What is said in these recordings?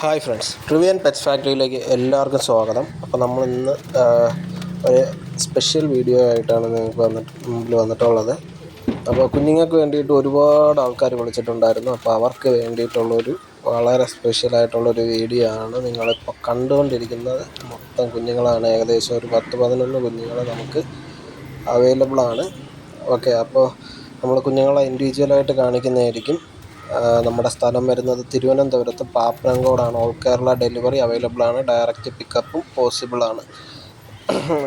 Hi friends ട്രിവിയൻ pets ഫാക്ടറിയിലേക്ക് എല്ലാവർക്കും സ്വാഗതം. അപ്പോൾ നമ്മൾ ഇന്ന് ഒരു സ്പെഷ്യൽ വീഡിയോ ആയിട്ടാണ് നിങ്ങൾക്ക് വന്നിട്ട് മുമ്പിൽ വന്നിട്ടുള്ളത്. അപ്പോൾ കുഞ്ഞുങ്ങൾക്ക് വേണ്ടിയിട്ട് ഒരുപാട് ആൾക്കാർ വിളിച്ചിട്ടുണ്ടായിരുന്നു. അപ്പോൾ അവർക്ക് വേണ്ടിയിട്ടുള്ളൊരു വളരെ സ്പെഷ്യൽ ആയിട്ടുള്ളൊരു വീഡിയോ ആണ് നിങ്ങളിപ്പോൾ കണ്ടുകൊണ്ടിരിക്കുന്നത്. മൊത്തം കുഞ്ഞുങ്ങളാണ് ഏകദേശം ഒരു പത്ത് പതിനൊന്ന് കുഞ്ഞുങ്ങൾ നമുക്ക് അവൈലബിൾ ആണ്. ഓക്കെ അപ്പോൾ നമ്മൾ കുഞ്ഞുങ്ങളെ ഇൻഡിവിജ്വലായിട്ട് കാണിക്കുന്നതായിരിക്കും. നമ്മുടെ സ്ഥലം വരുന്നത് തിരുവനന്തപുരത്ത് പാപ്പനംകോടാണ് ഓൾ കേരള ഡെലിവറി അവൈലബിൾ ആണ്. ഡയറക്റ്റ് പിക്കപ്പും പോസിബിൾ ആണ്.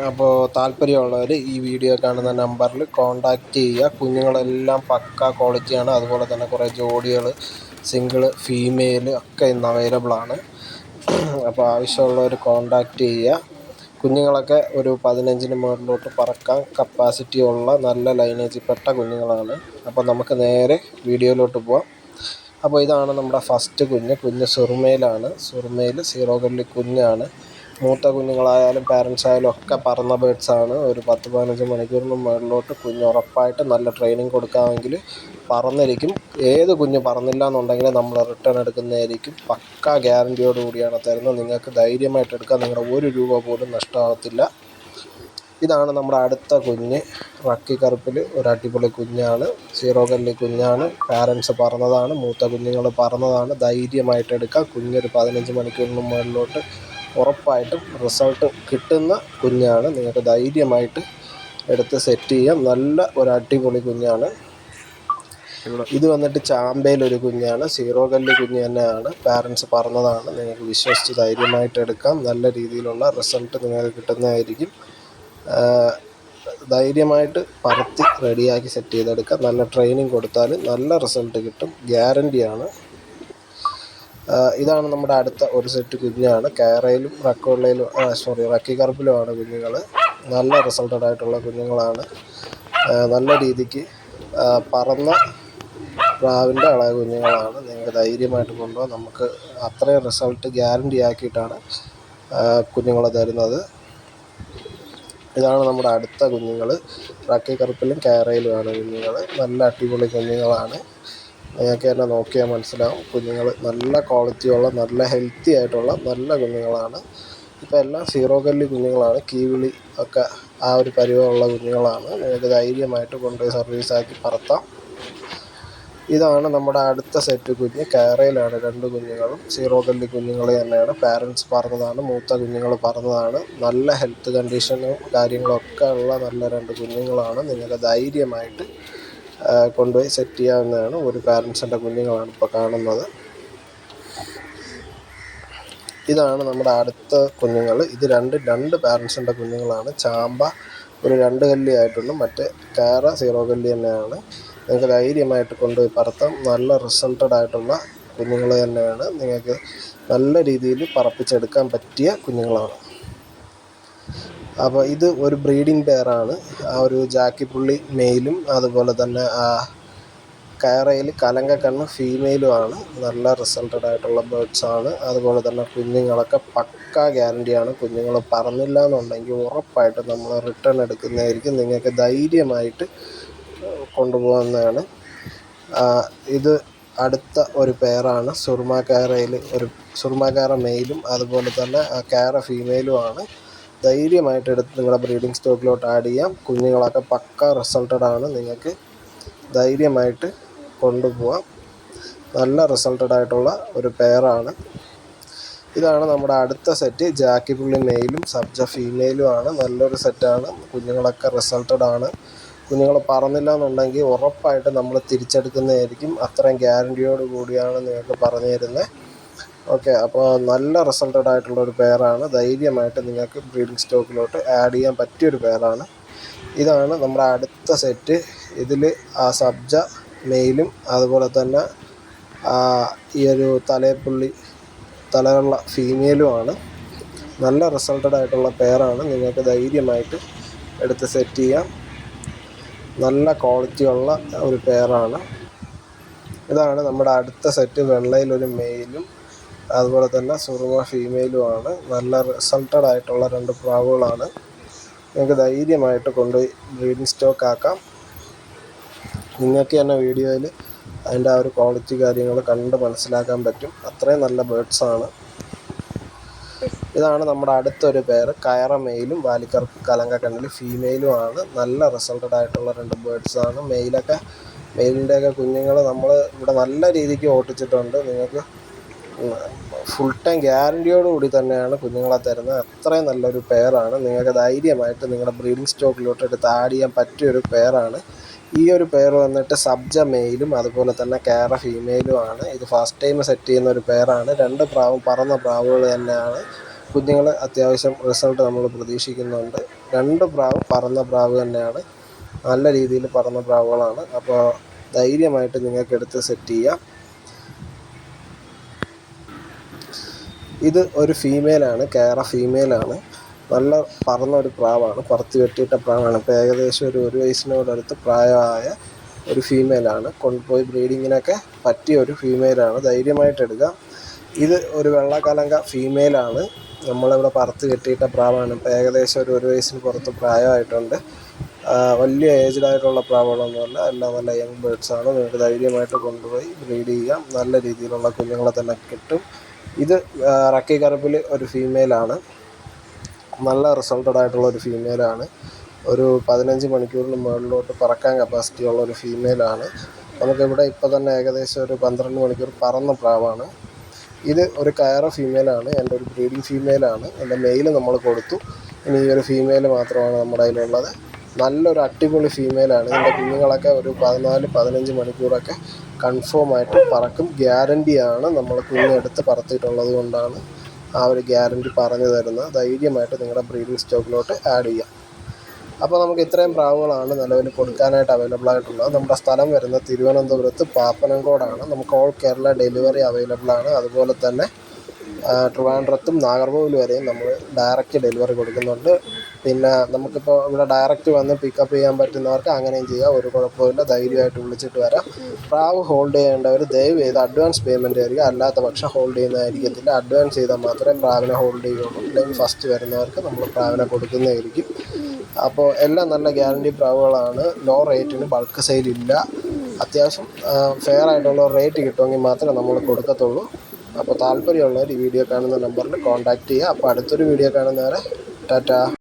അപ്പോൾ താല്പര്യമുള്ളവർ ഈ വീഡിയോ കാണുന്ന നമ്പറിൽ കോണ്ടാക്റ്റ് ചെയ്യുക. കുഞ്ഞുങ്ങളെല്ലാം പക്ക ക്വാളിറ്റിയാണ് അതുപോലെ തന്നെ കുറേ ജോഡികൾ സിംഗിൾ ഫീമെയിൽ ഒക്കെ ഇന്ന് അവൈലബിൾ ആണ്. അപ്പോൾ ആവശ്യമുള്ളവർ കോണ്ടാക്റ്റ് ചെയ്യുക. കുഞ്ഞുങ്ങളൊക്കെ ഒരു പതിനഞ്ചിന് മുകളിലോട്ട് പറക്കാൻ കപ്പാസിറ്റി ഉള്ള നല്ല ലൈനേജിൽപ്പെട്ട കുഞ്ഞുങ്ങളാണ്. അപ്പോൾ നമുക്ക് നേരെ വീഡിയോയിലോട്ട് പോവാം. അപ്പോൾ ഇതാണ് നമ്മുടെ ഫസ്റ്റ് കുഞ്ഞ്. കുഞ്ഞ് സുറുമയിലാണ് സുറുമയിൽ സീറോ കല്ലി കുഞ്ഞാണ്. മൂത്ത കുഞ്ഞുങ്ങളായാലും പാരൻസ് ആയാലും ഒക്കെ പറന്ന ആണ്. ഒരു പത്ത് പതിനഞ്ച് മണിക്കൂറിന് മുകളിലോട്ട് കുഞ്ഞ് ഉറപ്പായിട്ട് നല്ല ട്രെയിനിങ് കൊടുക്കാമെങ്കിൽ പറന്നിരിക്കും ഏത് കുഞ്ഞ് പറന്നില്ല എന്നുണ്ടെങ്കിൽ നമ്മൾ റിട്ടേൺ എടുക്കുന്നതായിരിക്കും. പക്ക ഗ്യാരന്റിയോട് കൂടിയാണ് തരുന്നത്. നിങ്ങൾക്ക് ധൈര്യമായിട്ട് എടുക്കാം. നിങ്ങളുടെ ഒരു രൂപ പോലും നഷ്ടമാകത്തില്ല. ഇതാണ് നമ്മുടെ അടുത്ത കുഞ്ഞ്. റക്കി കറുപ്പിൽ ഒരു അടിപൊളി കുഞ്ഞാണ്. സീറോ കല്ലി കുഞ്ഞാണ്. പാരൻസ് പറഞ്ഞതാണ് മൂത്ത കുഞ്ഞുങ്ങൾ പറന്നതാണ് ധൈര്യമായിട്ട് എടുക്കാം. കുഞ്ഞൊരു പതിനഞ്ച് മണിക്കൂറിന് മുകളിലോട്ട് ഉറപ്പായിട്ടും റിസൾട്ട് കിട്ടുന്ന കുഞ്ഞാണ്. നിങ്ങൾക്ക് ധൈര്യമായിട്ട് എടുത്ത് സെറ്റ് ചെയ്യാം. നല്ല ഒരു അടിപൊളി കുഞ്ഞാണ്. ഇത് വന്നിട്ട് ചാമ്പയിലൊരു കുഞ്ഞാണ്. സീറോ കല്ല് കുഞ്ഞ് തന്നെയാണ്. പാരൻസ് പറഞ്ഞതാണ്. നിങ്ങൾക്ക് വിശ്വസിച്ച് ധൈര്യമായിട്ട് എടുക്കാം. നല്ല രീതിയിലുള്ള റിസൾട്ട് നിങ്ങൾക്ക് കിട്ടുന്നതായിരിക്കും. ധൈര്യമായിട്ട് പറത്തി റെഡിയാക്കി സെറ്റ് ചെയ്തെടുക്കുക. നല്ല ട്രെയിനിങ് കൊടുത്താൽ നല്ല റിസൾട്ട് കിട്ടും. ഗ്യാരന്റിയാണ് ഇതാണ് നമ്മുടെ അടുത്ത ഒരു സെറ്റ് കുഞ്ഞാണ്. കയറയിലും റക്കോളയിലും സോറി റക്കി കറുപ്പിലുമാണ് കുഞ്ഞുങ്ങൾ നല്ല റിസൾട്ടഡ് ആയിട്ടുള്ള കുഞ്ഞുങ്ങളാണ്. നല്ല രീതിക്ക് പറന്ന പ്രാവിന്റെ അളവ് കുഞ്ഞുങ്ങളാണ്. നിങ്ങൾക്ക് ധൈര്യമായിട്ട് കൊണ്ടുപോകാം. നമുക്ക് അത്രയും റിസൾട്ട് ഗ്യാരണ്ടി ആക്കിയിട്ടാണ് കുഞ്ഞുങ്ങളെ തരുന്നത്. ഇതാണ് നമ്മുടെ അടുത്ത കുഞ്ഞുങ്ങൾ റാക്കി കറുപ്പിലും കാരയിലുമാണ് കുഞ്ഞുങ്ങൾ നല്ല അടിപൊളി കുഞ്ഞുങ്ങളാണ്. നിങ്ങൾക്ക് തന്നെ നോക്കിയാൽ മനസ്സിലാവും. കുഞ്ഞുങ്ങൾ നല്ല ക്വാളിറ്റിയുള്ള നല്ല ഹെൽത്തി ആയിട്ടുള്ള നല്ല കുഞ്ഞുങ്ങളാണ്. ഇപ്പോൾ എല്ലാം സീറോ കല്ലി കുഞ്ഞുങ്ങളാണ്. കീവിളി ഒക്കെ ആ ഒരു പരിവമുള്ള കുഞ്ഞുങ്ങളാണ്. നിങ്ങൾക്ക് ധൈര്യമായിട്ട് കൊണ്ടുപോയി സർവീസാക്കി പറത്താം. ഇതാണ് നമ്മുടെ അടുത്ത സെറ്റ് കുഞ്ഞ്. കയറയിലാണ് രണ്ട് കുഞ്ഞുങ്ങളും. സീറോ കല്ലി കുഞ്ഞുങ്ങൾ തന്നെയാണ്. പാരൻസ് പറഞ്ഞതാണ് മൂത്ത കുഞ്ഞുങ്ങൾ പറഞ്ഞതാണ്. നല്ല ഹെൽത്ത് കണ്ടീഷനും കാര്യങ്ങളൊക്കെ ഉള്ള നല്ല രണ്ട് കുഞ്ഞുങ്ങളാണ്. നിങ്ങൾക്ക് ധൈര്യമായിട്ട് കൊണ്ടുപോയി സെറ്റ് ചെയ്യാവുന്നതാണ് ഒരു പാരൻസിന്റെ കുഞ്ഞുങ്ങളാണ് ഇപ്പോൾ കാണുന്നത്. ഇതാണ് നമ്മുടെ അടുത്ത കുഞ്ഞുങ്ങൾ ഇത് രണ്ട് രണ്ട് പാരൻസിന്റെ കുഞ്ഞുങ്ങളാണ്. ചാമ്പ ഒരു രണ്ട് കല്ലി ആയിട്ടുണ്ട് മറ്റേ കാര സീറോ കല്ലി തന്നെയാണ്. നിങ്ങൾക്ക് ധൈര്യമായിട്ട് കൊണ്ടുപോയി പറത്താം. നല്ല റിസൾട്ടഡ് ആയിട്ടുള്ള കുഞ്ഞുങ്ങൾ തന്നെയാണ്. നിങ്ങൾക്ക് നല്ല രീതിയിൽ പറപ്പിച്ചെടുക്കാൻ പറ്റിയ കുഞ്ഞുങ്ങളാണ്. അപ്പോൾ ഇത് ഒരു ബ്രീഡിംഗ് പെയറാണ് ആ ഒരു ജാക്കിപ്പുള്ളി മെയിലും അതുപോലെ തന്നെ ആ കയറയിൽ കലങ്കക്കണ്ണ് ഫീമെയിലുമാണ് നല്ല റിസൾട്ടഡ് ആയിട്ടുള്ള ബേഡ്സാണ് അതുപോലെ തന്നെ കുഞ്ഞുങ്ങളൊക്കെ പക്ക ഗ്യാരണ്ടിയാണ് കുഞ്ഞുങ്ങൾ പറഞ്ഞില്ല എന്നുണ്ടെങ്കിൽ ഉറപ്പായിട്ട് നമ്മൾ റിട്ടേൺ എടുക്കുന്നതായിരിക്കും. നിങ്ങൾക്ക് ധൈര്യമായിട്ട് കൊണ്ടുപോകുന്നതാണ്. ഇത് അടുത്ത ഒരു പെയറാണ് സുർമ കാരയിൽ ഒരു സുർമ കാര മെയിലും അതുപോലെ തന്നെ കാര ഫീമെയിലുമാണ് ധൈര്യമായിട്ട് എടുത്ത് നിങ്ങളുടെ ബ്രീഡിംഗ് സ്റ്റോക്കിലോട്ട് ആഡ് ചെയ്യാം. കുഞ്ഞുങ്ങളൊക്കെ പക്ക റിസൾട്ടഡ് ആണ്. നിങ്ങൾക്ക് ധൈര്യമായിട്ട് കൊണ്ടുപോവാം. നല്ല റിസൾട്ടഡ് ആയിട്ടുള്ള ഒരു പെയറാണ് ഇതാണ് നമ്മുടെ അടുത്ത സെറ്റ് ജാക്കി പുള്ളി മെയിലും സബ്ജ ഫീമെയിലും ആണ്. നല്ലൊരു സെറ്റാണ് കുഞ്ഞുങ്ങളൊക്കെ റിസൾട്ടഡ് ആണ്. കുഞ്ഞുങ്ങൾ പറന്നില്ല എന്നുണ്ടെങ്കിൽ ഉറപ്പായിട്ട് നമ്മൾ തിരിച്ചെടുക്കുന്നതായിരിക്കും. അത്രയും ഗ്യാരണ്ടിയോട് കൂടിയാണ് നിങ്ങൾക്ക് പറഞ്ഞു തരുന്നത് ഓക്കെ അപ്പോൾ നല്ല റിസൾട്ടഡ് ആയിട്ടുള്ള ഒരു പെയറാണ് ധൈര്യമായിട്ട് നിങ്ങൾക്ക് ബ്രീഡിംഗ് സ്റ്റോക്കിലോട്ട് ആഡ് ചെയ്യാൻ പറ്റിയൊരു പെയറാണ് ഇതാണ് നമ്മുടെ അടുത്ത സെറ്റ് ഇതിൽ ആ സബ്ജ മെയിലും അതുപോലെ തന്നെ ഈ ഒരു തലയപ്പുള്ളി തലയുള്ള ഫീമെയിലുമാണ് നല്ല റിസൾട്ടഡ് ആയിട്ടുള്ള പെയറാണ് നിങ്ങൾക്ക് ധൈര്യമായിട്ട് എടുത്ത് സെറ്റ് ചെയ്യാം. നല്ല ക്വാളിറ്റി ഉള്ള ഒരു പെയറാണ് ഇതാണ് നമ്മുടെ അടുത്ത സെറ്റ് വെള്ളയിലൊരു മെയിലും അതുപോലെ തന്നെ സുറുമ ഫീമെയിലുമാണ് നല്ല റിസൾട്ടഡ് ആയിട്ടുള്ള രണ്ട് പ്രാവുകളാണ്. നിങ്ങൾക്ക് ധൈര്യമായിട്ട് കൊണ്ടുപോയി ബ്രീഡിംഗ് സ്റ്റോക്ക് ആക്കാം. നിങ്ങൾക്ക് തന്നെ വീഡിയോയിൽ അതിന്റെ ആ ഒരു ക്വാളിറ്റി കാര്യങ്ങൾ കണ്ട് മനസ്സിലാക്കാൻ പറ്റും. അത്രയും നല്ല ബേഡ്സാണ് ഇതാണ് നമ്മുടെ അടുത്തൊരു പേര് കയറ മെയിലും വാലിക്കർ കലങ്ക കണ്ണിൽ ഫീമെയിലും ആണ്. നല്ല റിസൾട്ടഡ് ആയിട്ടുള്ള രണ്ട് ബേഡ്സാണ് മെയിലൊക്കെ മെയിലിന്റെയൊക്കെ കുഞ്ഞുങ്ങൾ നമ്മൾ ഇവിടെ നല്ല രീതിക്ക് ഓട്ടിച്ചിട്ടുണ്ട്. നിങ്ങൾക്ക് ഫുൾ ടൈം ഗ്യാരണ്ടിയോട് കൂടി തന്നെയാണ് കുഞ്ഞുങ്ങളെ തരുന്നത്. അത്രയും നല്ലൊരു പെയറാണ് നിങ്ങൾക്ക് ധൈര്യമായിട്ട് നിങ്ങളുടെ ബ്രീഡിംഗ് സ്റ്റോക്കിലോട്ട് എടുത്ത് ആഡ് ചെയ്യാൻ പറ്റിയൊരു പെയറാണ് ഈ ഒരു പെയർ വന്നിട്ട് സബ്ജ മെയിലും അതുപോലെ തന്നെ കേര ഫീമെയിലും ആണ്. ഇത് ഫസ്റ്റ് ടൈം സെറ്റ് ചെയ്യുന്ന ഒരു പെയറാണ് രണ്ട് പ്രാവും പറന്ന പ്രാവുകൾ തന്നെയാണ്. കുഞ്ഞുങ്ങൾ അത്യാവശ്യം റിസൾട്ട് നമ്മൾ പ്രതീക്ഷിക്കുന്നുണ്ട്. രണ്ട് പ്രാവ് പറന്ന പ്രാവ് തന്നെയാണ്. നല്ല രീതിയിൽ പറന്ന പ്രാവുകളാണ്. അപ്പോൾ ധൈര്യമായിട്ട് നിങ്ങൾക്ക് എടുത്ത് സെറ്റ് ചെയ്യാം. ഇത് ഒരു ഫീമെയിലാണ് കേറ ഫീമെയിലാണ് നല്ല പറന്ന ഒരു പ്രാവാണ്. പറത്തി വെട്ടിയിട്ട പ്രാവാണ്. ഇപ്പോൾ ഏകദേശം ഒരു ഒരു വയസ്സിനോടടുത്ത് പ്രായമായ ഒരു ഫീമെയിലാണ് കൊണ്ടുപോയി ബ്രീഡിങ്ങിനൊക്കെ പറ്റിയ ഒരു ഫീമെയിലാണ് ധൈര്യമായിട്ട് എടുക്കാം. ഇത് ഒരു വെള്ളക്കലങ്ക ഫീമെയിലാണ് നമ്മളിവിടെ പറത്ത് കെട്ടിയിട്ട പ്രാവാണ്. ഇപ്പോൾ ഏകദേശം ഒരു ഒരു വയസ്സിന് പുറത്ത് പ്രായമായിട്ടുണ്ട്. വലിയ ഏജ്ഡായിട്ടുള്ള പ്രാവുകളൊന്നുമല്ല എല്ലാം നല്ല യങ് ബേഡ്സാണ്. നിങ്ങൾക്ക് ധൈര്യമായിട്ട് കൊണ്ടുപോയി ബ്രീഡ് ചെയ്യാം. നല്ല രീതിയിലുള്ള കുഞ്ഞുങ്ങളെ തന്നെ കിട്ടും. ഇത് റക്കി കറുപ്പിൽ ഒരു ഫീമെയിലാണ്. നല്ല റിസൾട്ടഡ് ആയിട്ടുള്ള ഒരു ഫീമെയിലാണ്. ഒരു പതിനഞ്ച് മണിക്കൂറിന് മുകളിലോട്ട് പറക്കാൻ കപ്പാസിറ്റി ഉള്ള ഒരു ഫീമെയിലാണ്. നമുക്കിവിടെ ഇപ്പോൾ തന്നെ ഏകദേശം ഒരു പന്ത്രണ്ട് മണിക്കൂർ പറന്ന പ്രാവാണ്. ഇത് ഒരു കയറ ഫീമെയിലാണ് എന്റെ ഒരു ബ്രീഡിംഗ് ഫീമെയിലാണ് എന്റെ മെയിൽ നമ്മൾ കൊടുത്തു. ഇനി ഈ ഒരു ഫീമെയിൽ മാത്രമാണ് നമ്മുടെ കയ്യിലുള്ളത്. നല്ലൊരു അടിപൊളി ഫീമെയിലാണ് ഇതിന്റെ കുഞ്ഞുങ്ങളൊക്കെ ഒരു പതിനാല് പതിനഞ്ച് മണിക്കൂറൊക്കെ കൺഫേം ആയിട്ട് പറക്കും. ഗ്യാരണ്ടിയാണ് നമ്മൾ കുഞ്ഞെടുത്ത് പറത്തിയിട്ടുള്ളത് കൊണ്ടാണ് ആ ഒരു ഗ്യാരണ്ടി പറഞ്ഞു തരുന്നത്. ധൈര്യമായിട്ട് നിങ്ങളുടെ ബ്രീഡിംഗ് സ്റ്റോക്കിലോട്ട് ആഡ് ചെയ്യാം. അപ്പോൾ നമുക്ക് ഇത്രയും പ്രാവുകളാണ് നിലവിൽ കൊടുക്കാനായിട്ട് അവൈലബിൾ ആയിട്ടുള്ളത്. നമ്മുടെ സ്ഥലം വരുന്നത് തിരുവനന്തപുരത്ത് പാപ്പനംകോടാണ്. നമുക്ക് ഓൾ കേരള ഡെലിവറി അവൈലബിൾ ആണ്. അതുപോലെ തന്നെ ട്രിവാൻഡ്രത്തും നാഗർകോവിൽ വരെയും നമ്മൾ ഡയറക്റ്റ് ഡെലിവറി കൊടുക്കുന്നുണ്ട്. പിന്നെ നമുക്കിപ്പോൾ ഇവിടെ ഡയറക്റ്റ് വന്ന് പിക്കപ്പ് ചെയ്യാൻ പറ്റുന്നവർക്ക് അങ്ങനെയും ചെയ്യാം. ഒരു കുഴപ്പമില്ല ധൈര്യമായിട്ട് വിളിച്ചിട്ട് വരാം. പ്രാവ് ഹോൾഡ് ചെയ്യേണ്ടവർ ദയവ് ചെയ്ത് അഡ്വാൻസ് പേയ്മെന്റ് ആയിരിക്കും അല്ലാത്ത പക്ഷം ഹോൾഡ് ചെയ്യുന്നതായിരിക്കത്തില്ല. അഡ്വാൻസ് ചെയ്താൽ മാത്രമേ പ്രാവിനെ ഹോൾഡ് ചെയ്യുള്ളൂ അല്ലെങ്കിൽ ഫസ്റ്റ് വരുന്നവർക്ക് നമ്മൾ പ്രാവിനെ കൊടുക്കുന്നതായിരിക്കും. അപ്പോൾ എല്ലാം നല്ല ഗ്യാരണ്ടി പ്രാവുകളാണ്. ലോ റേറ്റിന് ബൾക്ക് സെയിൽ ഇല്ല. അത്യാവശ്യം ഫെയർ ആയിട്ടുള്ള റേറ്റ് കിട്ടുമെങ്കിൽ മാത്രമേ നമ്മൾ കൊടുക്കത്തുള്ളൂ. അപ്പോൾ താല്പര്യമുള്ളവർ ഈ വീഡിയോ കാണുന്ന നമ്പറിൽ കോൺടാക്റ്റ് ചെയ്യുക. അപ്പോൾ അടുത്തൊരു വീഡിയോ കാണുന്നവരെ ടാറ്റാ.